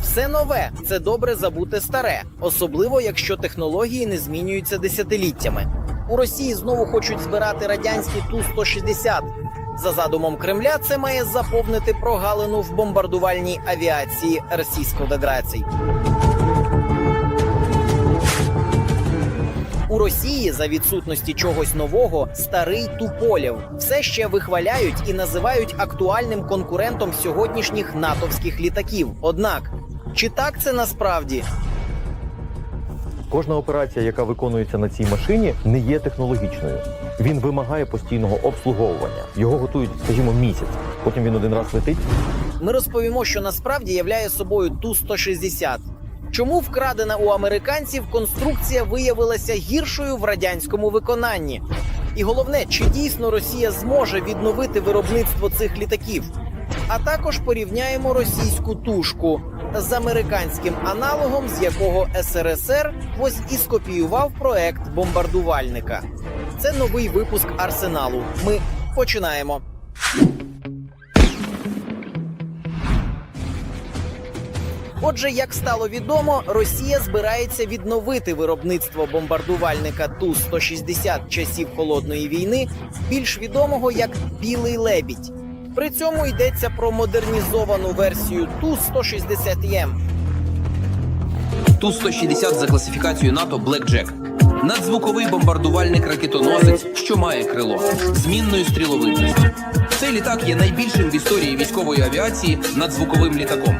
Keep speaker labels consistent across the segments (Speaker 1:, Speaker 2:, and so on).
Speaker 1: Все нове це добре забути старе, особливо якщо технології не змінюються десятиліттями. У Росії знову хочуть збирати радянський Ту-160. За задумом Кремля, це має заповнити прогалину в бомбардувальній авіації Російської Федерації. Росії за відсутності чогось нового старий Туполєв все ще вихваляють і називають актуальним конкурентом сьогоднішніх натовських літаків. Однак, чи так це насправді?
Speaker 2: Кожна операція, яка виконується на цій машині, не є технологічною. Він вимагає постійного обслуговування. Його готують, скажімо, місяць. Потім він один раз летить.
Speaker 1: Ми розповімо, що насправді являє собою Ту-160. Чому вкрадена у американців конструкція виявилася гіршою в радянському виконанні? І головне, чи дійсно Росія зможе відновити виробництво цих літаків? А також порівняємо російську тушку з американським аналогом, з якого СРСР ось і скопіював проект бомбардувальника. Це новий випуск арсеналу. Ми починаємо. Отже, як стало відомо, Росія збирається відновити виробництво бомбардувальника Ту-160 часів холодної війни, більш відомого як Білий лебідь. При цьому йдеться про модернізовану версію Ту-160М.
Speaker 3: Ту-160 за класифікацією НАТО Blackjack. Надзвуковий бомбардувальник ракетоносець, що має крило змінною стріловидністю. Цей літак є найбільшим в історії військової авіації надзвуковим літаком.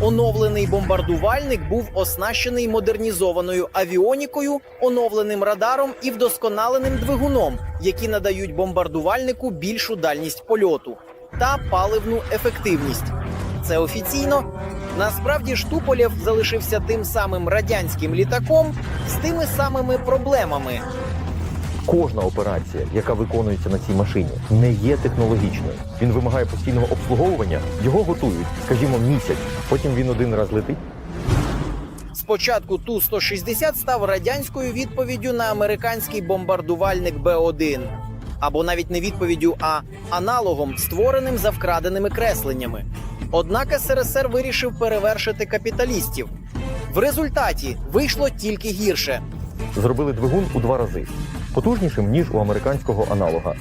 Speaker 1: Оновлений бомбардувальник був оснащений модернізованою авіонікою, оновленим радаром і вдосконаленим двигуном, які надають бомбардувальнику більшу дальність польоту та паливну ефективність. Це офіційно. Насправді ж Туполєв залишився тим самим радянським літаком з тими самими проблемами.
Speaker 2: Кожна операція, яка виконується на цій машині, не є технологічною. Він вимагає постійного обслуговування. Його готують, скажімо, місяць. Потім він один раз летить.
Speaker 1: Спочатку Ту-160 став радянською відповіддю на американський бомбардувальник Б-1. Або навіть не відповіддю, а аналогом, створеним за вкраденими кресленнями. Однак СРСР вирішив перевершити капіталістів. В результаті вийшло тільки гірше.
Speaker 2: Зробили двигун у два рази потужнішим ніж у американського аналога.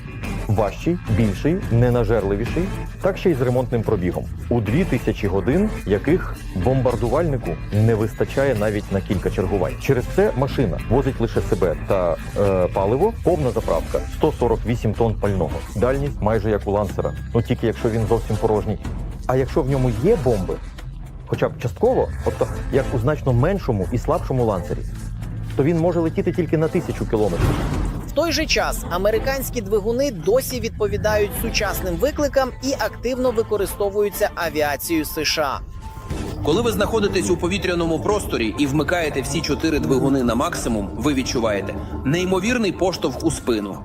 Speaker 2: Важчий, більший, ненажерливіший, так ще й з ремонтним пробігом. У 2000 годин, яких бомбардувальнику не вистачає навіть на кілька чергувань. Через це машина возить лише себе та е, паливо, повна заправка 148 тонн пального. Дальність майже як у лансера, ну тільки якщо він зовсім порожній. А якщо в ньому є бомби, хоча б частково, тобто як у значно меншому і слабшому лансері, то він може летіти тільки на тисячу кілометрів.
Speaker 1: Той же час американські двигуни досі відповідають сучасним викликам і активно використовуються авіацією США.
Speaker 3: Коли ви знаходитесь у повітряному просторі і вмикаєте всі чотири двигуни на максимум, ви відчуваєте неймовірний поштовх у спину.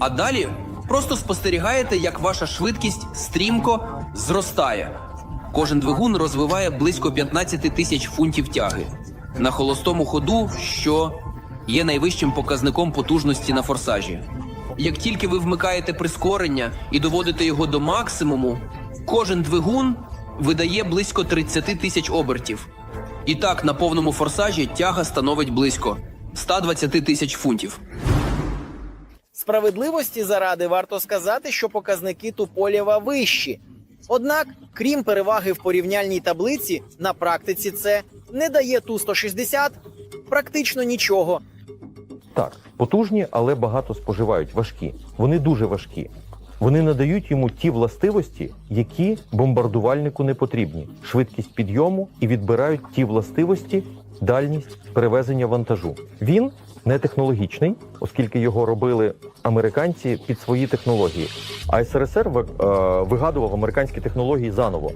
Speaker 3: А далі просто спостерігаєте, як ваша швидкість стрімко зростає. Кожен двигун розвиває близько 15 тисяч фунтів тяги на холостому ходу, що є найвищим показником потужності на форсажі. Як тільки ви вмикаєте прискорення і доводите його до максимуму, кожен двигун видає близько 30 тисяч обертів. І так, на повному форсажі тяга становить близько 120 тисяч фунтів.
Speaker 1: Справедливості заради варто сказати, що показники Туполєва вищі. Однак, крім переваги в порівняльній таблиці, на практиці це не дає Ту-160 практично нічого.
Speaker 2: Так, потужні, але багато споживають, важкі. Вони дуже важкі. Вони надають йому ті властивості, які бомбардувальнику не потрібні: швидкість підйому і відбирають ті властивості, дальність перевезення вантажу. Він не технологічний, оскільки його робили американці під свої технології. А СРСР е, вигадував американські технології заново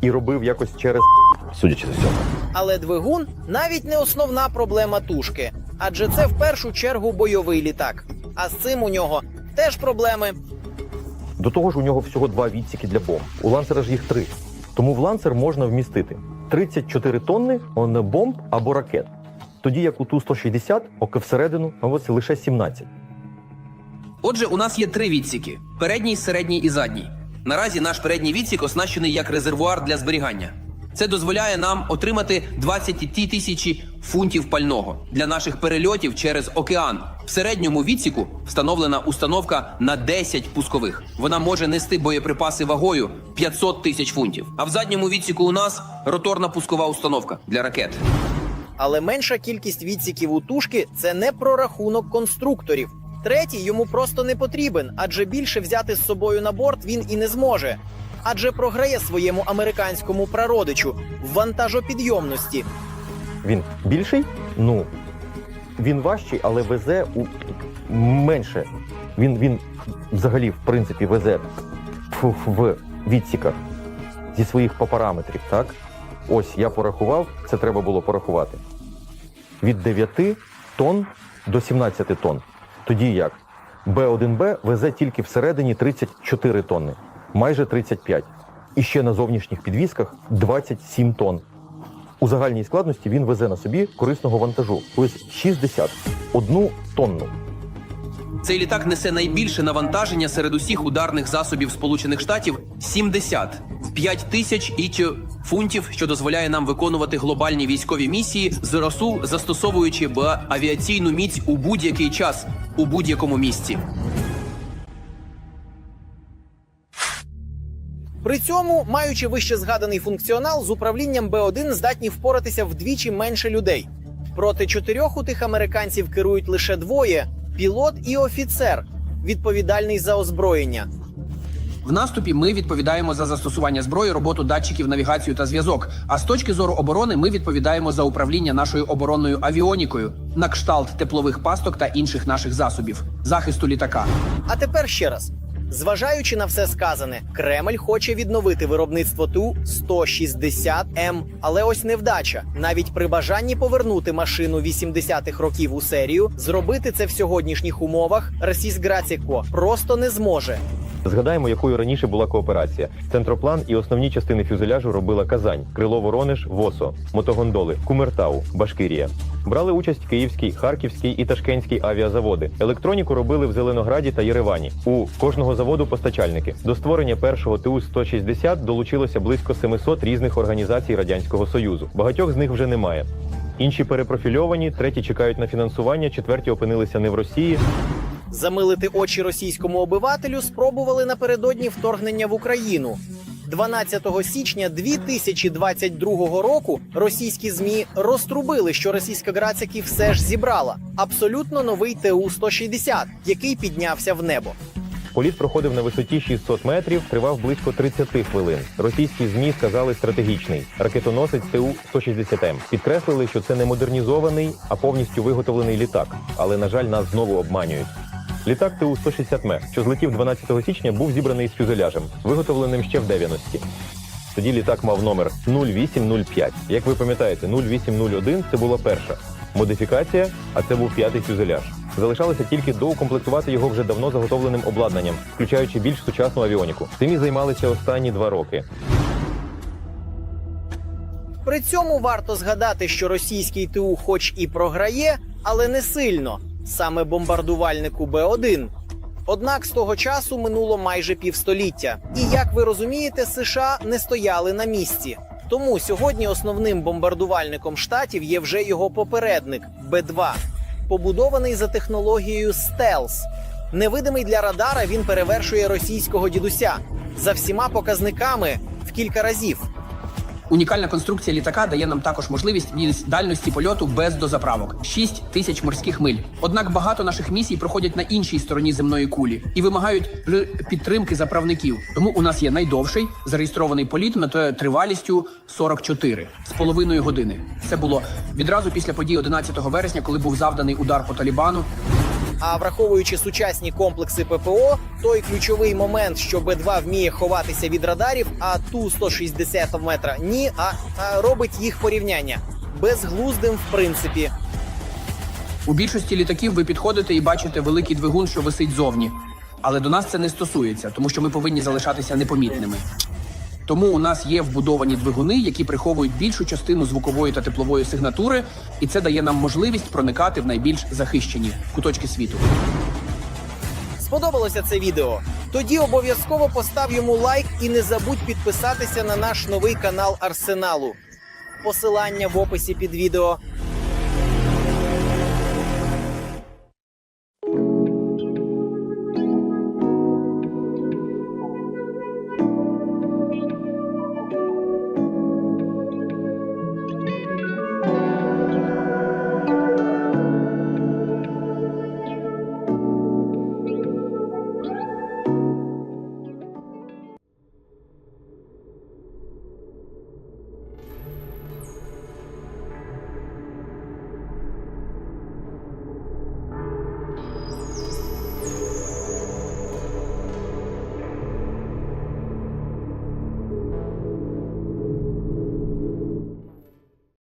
Speaker 2: і робив якось через судячи з усього.
Speaker 1: Але двигун навіть не основна проблема тушки, адже це в першу чергу бойовий літак. А з цим у нього теж проблеми.
Speaker 2: До того ж, у нього всього два відсіки для бомб. У лансера ж їх три. Тому в лансер можна вмістити 34 тонни он, бомб або ракет. Тоді як у Ту-160, оки всередину, а ось лише 17.
Speaker 3: Отже, у нас є три відсіки: передній, середній і задній. Наразі наш передній відсік оснащений як резервуар для зберігання. Це дозволяє нам отримати 20 тисячі фунтів пального для наших перельотів через океан. В середньому відсіку встановлена установка на 10 пускових. Вона може нести боєприпаси вагою 500 тисяч фунтів. А в задньому відсіку у нас роторна пускова установка для ракет.
Speaker 1: Але менша кількість відсіків у тушки це не прорахунок конструкторів. Третій йому просто не потрібен, адже більше взяти з собою на борт він і не зможе. Адже програє своєму американському прародичу в вантажопідйомності.
Speaker 2: Він більший? Ну він важчий, але везе у менше. Він, він взагалі, в принципі, везе в, відсіках зі своїх по параметрів, так? Ось я порахував, це треба було порахувати. Від 9 тонн до 17 тонн. Тоді як? Б1Б везе тільки всередині 34 тонни, майже 35. І ще на зовнішніх підвісках 27 тонн. У загальній складності він везе на собі корисного вантажу, тобто 61 тонну.
Speaker 3: Цей літак несе найбільше навантаження серед усіх ударних засобів Сполучених Штатів 70 5 тисяч ітю фунтів, що дозволяє нам виконувати глобальні військові місії з РОСУ, застосовуючи авіаційну міць у будь-який час у будь-якому місці.
Speaker 1: При цьому, маючи вище згаданий функціонал, з управлінням Б1 здатні впоратися вдвічі менше людей. Проти чотирьох у тих американців керують лише двоє: пілот і офіцер, відповідальний за озброєння.
Speaker 3: В наступі ми відповідаємо за застосування зброї, роботу датчиків, навігацію та зв'язок. А з точки зору оборони ми відповідаємо за управління нашою оборонною авіонікою на кшталт теплових пасток та інших наших засобів, захисту літака.
Speaker 1: А тепер ще раз. Зважаючи на все сказане, Кремль хоче відновити виробництво ту 160 м але ось невдача. Навіть при бажанні повернути машину 80-х років у серію, зробити це в сьогоднішніх умовах Російсь Граціко просто не зможе.
Speaker 2: Згадаємо, якою раніше була кооперація. Центроплан і основні частини фюзеляжу робила Казань, Крило Воронеж, ВОСО, Мотогондоли, Кумертау, Башкирія. Брали участь Київський, Харківський і Ташкентський авіазаводи. Електроніку робили в Зеленограді та Єревані. У кожного заводу постачальники. До створення першого ТУ-160 долучилося близько 700 різних організацій Радянського Союзу. Багатьох з них вже немає. Інші перепрофільовані, треті чекають на фінансування, четверті опинилися не в Росії,
Speaker 1: Замилити очі російському обивателю спробували напередодні вторгнення в Україну. 12 січня 2022 року російські змі розтрубили, що російська Грацяки все ж зібрала абсолютно новий ТУ-160, який піднявся в небо.
Speaker 2: Політ проходив на висоті 600 метрів, тривав близько 30 хвилин. Російські змі сказали стратегічний ракетоносець ТУ-160М. Підкреслили, що це не модернізований, а повністю виготовлений літак. Але на жаль, нас знову обманюють. Літак ТУ-160М, що злетів 12 січня, був зібраний з фюзеляжем, виготовленим ще в 90-ті. Тоді літак мав номер 0805. Як ви пам'ятаєте, 0801 – це була перша модифікація, а це був п'ятий фюзеляж. Залишалося тільки доукомплектувати його вже давно заготовленим обладнанням, включаючи більш сучасну авіоніку. Цим і займалися останні два роки.
Speaker 1: При цьому варто згадати, що російський ТУ, хоч і програє, але не сильно, саме бомбардувальнику Б1. Однак з того часу минуло майже півстоліття. І як ви розумієте, США не стояли на місці. Тому сьогодні основним бомбардувальником штатів є вже його попередник Б2, побудований за технологією стелс. Невидимий для радара він перевершує російського дідуся за всіма показниками в кілька разів.
Speaker 3: Унікальна конструкція літака дає нам також можливість із дальності польоту без дозаправок 6 тисяч морських миль. Однак багато наших місій проходять на іншій стороні земної кулі і вимагають підтримки заправників. Тому у нас є найдовший зареєстрований політ метою тривалістю 44 з половиною години. Це було відразу після подій 11 вересня, коли був завданий удар по Талібану.
Speaker 1: А враховуючи сучасні комплекси ППО, той ключовий момент, що Б2 вміє ховатися від радарів, а ту 160 метра ні, а, а робить їх порівняння безглуздим в принципі.
Speaker 3: У більшості літаків ви підходите і бачите великий двигун, що висить зовні. Але до нас це не стосується, тому що ми повинні залишатися непомітними. Тому у нас є вбудовані двигуни, які приховують більшу частину звукової та теплової сигнатури, і це дає нам можливість проникати в найбільш захищені куточки світу.
Speaker 1: Сподобалося це відео? Тоді обов'язково постав йому лайк і не забудь підписатися на наш новий канал Арсеналу. Посилання в описі під відео.